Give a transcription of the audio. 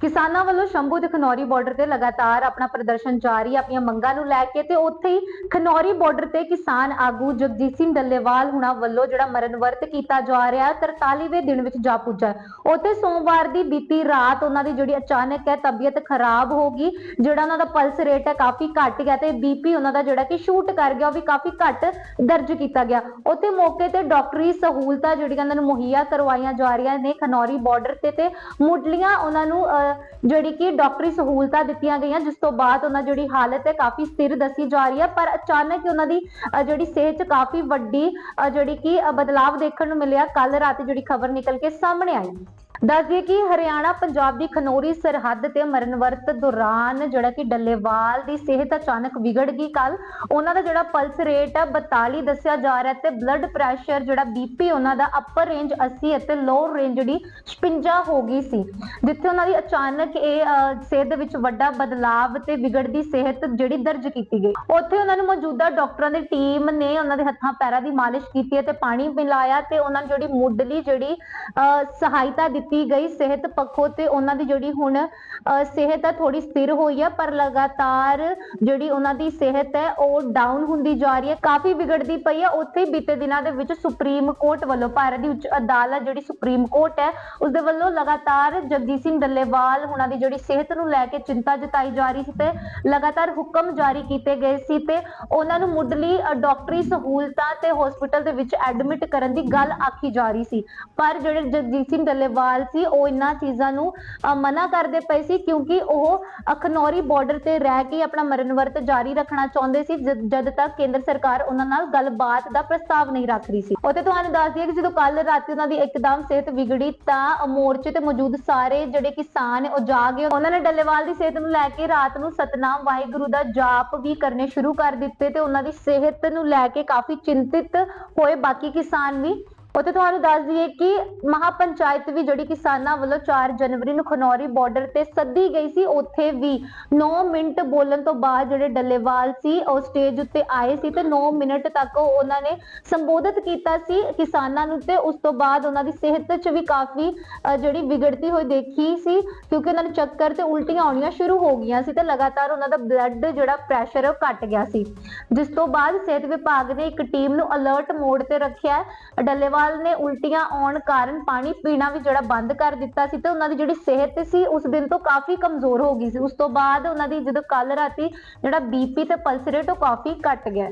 ਕਿਸਾਨਾਂ ਵੱਲੋਂ ਸ਼ੰਭੂ ਤੇ ਖਨੌਰੀ ਬਾਰਡਰ ਤੇ ਲਗਾਤਾਰ ਆਪਣਾ ਪ੍ਰਦਰਸ਼ਨ ਜਾਰੀ ਹੈ ਆਪਣੀਆਂ ਮੰਗਾਂ ਨੂੰ ਲੈ ਕੇ ਤੇ ਉੱਥੇ ਹੀ ਖਨੌਰੀ ਬਾਰਡਰ ਤੇ ਕਿਸਾਨ ਆਗੂ ਜਗਜੀਤ ਸਿੰਘ ਡੱਲੇਵਾਲ ਹੁਣਾਂ ਵੱਲੋਂ ਜਿਹੜਾ ਮਰਨ ਵਰਤ ਕੀਤਾ ਜਾ ਰਿਹਾ 43ਵੇਂ ਦਿਨ ਵਿੱਚ ਜਾ ਪੁੱਜਾ। ਉੱਥੇ ਸੋਮਵਾਰ ਦੀ ਬੀਤੀ ਰਾਤ ਉਹਨਾਂ ਦੀ ਜਿਹੜੀ ਅਚਾਨਕ ਹੈ ਤਬੀਅਤ ਖਰਾਬ ਹੋ ਗਈ, ਜਿਹੜਾ ਉਹਨਾਂ ਦਾ ਪਲਸ ਰੇਟ ਹੈ ਕਾਫੀ ਘਟ ਗਿਆ ਤੇ ਬੀਪੀ ਉਹਨਾਂ ਦਾ ਜਿਹੜਾ ਕਿ ਸ਼ੂਟ ਕਰ ਗਿਆ, ਉਹ ਵੀ ਕਾਫੀ ਘੱਟ ਦਰਜ ਕੀਤਾ ਗਿਆ। ਉੱਥੇ ਮੌਕੇ ਤੇ ਡਾਕਟਰੀ ਸਹੂਲਤਾਂ ਜਿਹੜੀਆਂ ਉਹਨਾਂ ਨੂੰ ਮੁਹੱਈਆ ਕਰਵਾਈਆਂ ਜਾ ਰਹੀਆਂ ਨੇ ਖਨੌਰੀ ਬਾਰਡਰ ਤੇ ਤੇ ਮੁੱਢਲੀਆਂ ਉਹਨਾਂ ਨੂੰ ਜਿਹੜੀ ਕਿ ਡਾਕਟਰੀ ਸਹੂਲਤਾਂ ਦਿੱਤੀਆਂ ਗਈਆਂ ਜਿਸ ਤੋਂ ਬਾਅਦ ਉਹਨਾਂ ਦੀ ਜਿਹੜੀ ਹਾਲਤ ਹੈ ਕਾਫੀ ਸਥਿਰ ਦੱਸੀ ਜਾ ਰਹੀ ਹੈ ਪਰ ਅਚਾਨਕ ਹੀ ਉਹਨਾਂ ਦੀ ਜਿਹੜੀ ਸਿਹਤ 'ਚ ਕਾਫੀ ਵੱਡੀ ਅਹ, ਜਿਹੜੀ ਕਿ ਅਹ, ਬਦਲਾਵ ਦੇਖਣ ਨੂੰ ਮਿਲਿਆ। ਕੱਲ ਰਾਤ ਜਿਹੜੀ ਖਬਰ ਨਿਕਲ ਕੇ ਸਾਹਮਣੇ ਆਈ। ਦੱਸ ਕਿ ਹਰਿਆਣਾ ਪੰਜਾਬ ਦੀ ਖਨੋਰੀ ਸਰਹੱਦ ਤੇ ਮਰਨ ਵਰਤ ਦੌਰਾਨ ਜਿਹੜਾ ਕਿ ਡੱਲੇਵਾਲ ਦੀ ਸਿਹਤ ਅਚਾਨਕ ਵਿਗੜ ਗਈ। ਕੱਲ ਉਹਨਾਂ ਦਾ ਜਿਹੜਾ ਪਲਸ ਰੇਟ ਹੈ 42 ਦੱਸਿਆ ਜਾ ਰਿਹਾ ਤੇ ਬਲੱਡ ਪ੍ਰੈਸ਼ਰ ਜਿਹੜਾ ਬੀਪੀ ਉਹਨਾਂ ਦਾ ਅਪਰ ਰੇਂਜ 80 ਅਤੇ ਲੋਅਰ ਰੇਂਜ ਜਿਹੜੀ 56 ਹੋ ਗਈ ਸੀ ਜਿੱਥੇ ਉਹਨਾਂ ਦੀ ਅਚਾਨਕ ਇਹ ਸਿਹਤ ਵਿੱਚ ਵੱਡਾ ਬਦਲਾਵ ਤੇ ਵਿਗੜਦੀ ਸਿਹਤ ਜਿਹੜੀ ਦਰਜ ਕੀਤੀ ਗਈ। ਉੱਥੇ ਉਹਨਾਂ ਨੂੰ ਮੌਜੂਦਾ ਡਾਕਟਰਾਂ ਦੀ ਟੀਮ ਨੇ ਉਹਨਾਂ ਦੇ ਹੱਥਾਂ ਪੈਰਾਂ ਦੀ ਮਾਲਿਸ਼ ਕੀਤੀ ਹੈ ਤੇ ਪਾਣੀ ਪਿਲਾਇਆ ਤੇ ਉਹਨਾਂ ਨੂੰ ਜਿਹੜੀ ਮੁੱਢਲੀ ਜਿਹੜੀ ਅਹ, ਸਹਾਇਤਾ ਦਿੱਤੀ ਗਈ ਸਿਹਤ ਪੱਖੋਂ ਤੇ ਉਹਨਾਂ ਦੀ ਜਿਹੜੀ ਹੁਣ ਸਿਹਤ ਹੈ ਥੋੜੀ ਸਥਿਰ ਹੋਈ ਹੈ, ਪਰ ਲਗਾਤਾਰ ਜਿਹੜੀ ਉਹਨਾਂ ਦੀ ਸਿਹਤ ਹੈ, ਉਹ ਡਾਊਨ ਹੁੰਦੀ ਜਾ ਰਹੀ ਹੈ, ਕਾਫੀ ਵਿਗੜਦੀ ਪਈ ਹੈ। ਉੱਥੇ ਬੀਤੇ ਦਿਨਾਂ ਦੇ ਵਿੱਚ ਸੁਪਰੀਮ ਕੋਰਟ ਵੱਲੋਂ ਭਾਰਤ ਦੀ ਉੱਚ ਅਦਾਲਤ ਜਿਹੜੀ ਸੁਪਰੀਮ ਕੋਰਟ ਹੈ ਉਸ ਦੇ ਵੱਲੋਂ ਲਗਾਤਾਰ ਜਗਜੀਤ ਸਿੰਘ ਡੱਲੇਵਾਲ ਉਹਨਾਂ ਦੀ ਜਿਹੜੀ ਸਿਹਤ ਨੂੰ ਲੈ ਕੇ ਚਿੰਤਾ ਜਤਾਈ ਜਾ ਰਹੀ ਸੀ ਤੇ ਲਗਾਤਾਰ ਹੁਕਮ ਜਾਰੀ ਕੀਤੇ ਗਏ ਸੀ ਤੇ ਉਹਨਾਂ ਨੂੰ ਮੁੱਢਲੀ ਡਾਕਟਰੀ ਸਹੂਲਤਾਂ ਤੇ ਹਸਪੀਟਲ ਦੇ ਵਿੱਚ ਐਡਮਿਟ ਕਰਨ ਦੀ ਗੱਲ ਆਖੀ ਜਾ ਰਹੀ ਸੀ। ਪਰ ਜਿਹੜੇ ਜਗਜੀਤ ਸਿੰਘ ਡੱਲੇਵਾਲ ਸੀ, ਉਹ ਇਹਨਾਂ ਚੀਜ਼ਾਂ ਨੂੰ ਮਨਾ ਕਰਦੇ ਪਏ ਸੀ ਕਿਉਂਕਿ ਉਹ ਅਖਨੌਰੀ ਬਾਰਡਰ ਤੇ ਰਹਿ ਕੇ ਆਪਣਾ ਮਰਨ ਵਰਤ ਜਾਰੀ ਰੱਖਣਾ ਚਾਹੁੰਦੇ ਸੀ, ਜਦ ਤੱਕ ਕੇਂਦਰ ਸਰਕਾਰ ਉਹਨਾਂ ਨਾਲ ਗੱਲਬਾਤ ਦਾ ਪ੍ਰਸਤਾਵ ਨਹੀਂ ਰੱਖ ਰਹੀ ਸੀ। ਉੱਥੇ ਤੁਹਾਨੂੰ ਦੱਸ ਦਈਏ ਕਿ ਜਦੋਂ ਕੱਲ ਰਾਤੀ ਉਹਨਾਂ ਦੀ ਇੱਕਦਮ ਸਿਹਤ ਵਿਗੜੀ ਤਾਂ ਮੋਰਚੇ ਤੇ ਮੌਜੂਦ ਸਾਰੇ ਜਿਹੜੇ ਕਿਸਾਨ ਨੇ, ਉਹ ਜਾਗੇ ਉਹਨਾਂ ਨੇ ਡੱਲੇਵਾਲ ਦੀ ਸਿਹਤ ਨੂੰ ਲੈ ਕੇ ਰਾਤ ਨੂੰ ਸਤਨਾਮ ਵਾਹਿਗੁਰੂ ਦਾ ਜਾਪ ਵੀ ਕਰਨੇ ਸ਼ੁਰੂ ਕਰ ਦਿੱਤੇ ਤੇ ਉਹਨਾਂ ਦੀ ਸਿਹਤ ਨੂੰ ਲੈ ਕੇ ਕਾਫੀ ਚਿੰਤਿਤ ਹੋਏ ਬਾਕੀ ਕਿਸਾਨ ਵੀ। ਉੱਥੇ ਤੁਹਾਨੂੰ ਦੱਸ ਦਈਏ ਕਿ ਮਹਾਪੰਚਾਇਤ ਵੀ ਜਿਹੜੀ ਕਿਸਾਨਾਂ ਵੱਲੋਂ 4 ਜਨਵਰੀ ਨੂੰ ਖਨੌਰੀ ਬਾਰਡਰ ਤੇ ਸੱਦੀ ਗਈ ਸੀ, ਉੱਥੇ ਵੀ 9 ਮਿੰਟ ਬੋਲਣ ਤੋਂ ਬਾਅਦ ਜਿਹੜੇ ਡੱਲੇਵਾਲ ਸੀ, ਉਹ ਸਟੇਜ ਉੱਤੇ ਆਏ ਸੀ ਤੇ 9 ਮਿੰਟ ਤੱਕ ਉਹਨਾਂ ਨੇ ਸੰਬੋਧਿਤ ਕੀਤਾ ਸੀ ਕਿਸਾਨਾਂ ਨੂੰ ਤੇ ਉਸ ਤੋਂ ਬਾਅਦ ਉਹਨਾਂ ਦੀ ਸਿਹਤ 'ਚ ਵੀ ਕਾਫੀ ਜਿਹੜੀ ਵਿਗੜਦੀ ਹੋਈ ਦੇਖੀ ਸੀ ਕਿਉਂਕਿ ਉਹਨਾਂ ਨੂੰ ਚੱਕਰ ਤੇ ਉਲਟੀਆਂ ਆਉਣੀਆਂ ਸ਼ੁਰੂ ਹੋ ਗਈਆਂ ਸੀ ਤੇ ਲਗਾਤਾਰ ਉਹਨਾਂ ਦਾ ਬਲੱਡ ਜਿਹੜਾ ਪ੍ਰੈਸ਼ਰ ਉਹ ਘਟ ਗਿਆ ਸੀ। ਜਿਸ ਤੋਂ ਬਾਅਦ ਸਿਹਤ ਵਿਭਾਗ ਨੇ ਇੱਕ ਟੀਮ ਨੂੰ ਅਲਰਟ ਮੋਡ ਤੇ ਰੱਖਿਆ। ਡੱਲੇਵਾਲ ਡੱਲੇਵਾਲ ਨੇ ਉਲਟੀਆਂ ਆਉਣ ਕਾਰਨ ਪਾਣੀ ਪੀਣਾ ਵੀ ਜਿਹੜਾ ਬੰਦ ਕਰ ਦਿੱਤਾ ਸੀ ਤੇ ਉਹਨਾਂ ਦੀ ਜਿਹੜੀ ਸਿਹਤ ਸੀ ਉਸ ਦਿਨ ਤੋਂ ਕਾਫੀ ਕਮਜ਼ੋਰ ਹੋ ਗਈ ਸੀ। ਉਸ ਤੋਂ ਬਾਅਦ ਉਹਨਾਂ ਦੀ ਜਦੋਂ ਕੱਲ ਰਾਤੀ ਜਿਹੜਾ ਬੀਪੀ ਤੇ ਪਲਸ ਰੇਟ ਉਹ ਕਾਫੀ ਘਟ ਗਿਆ।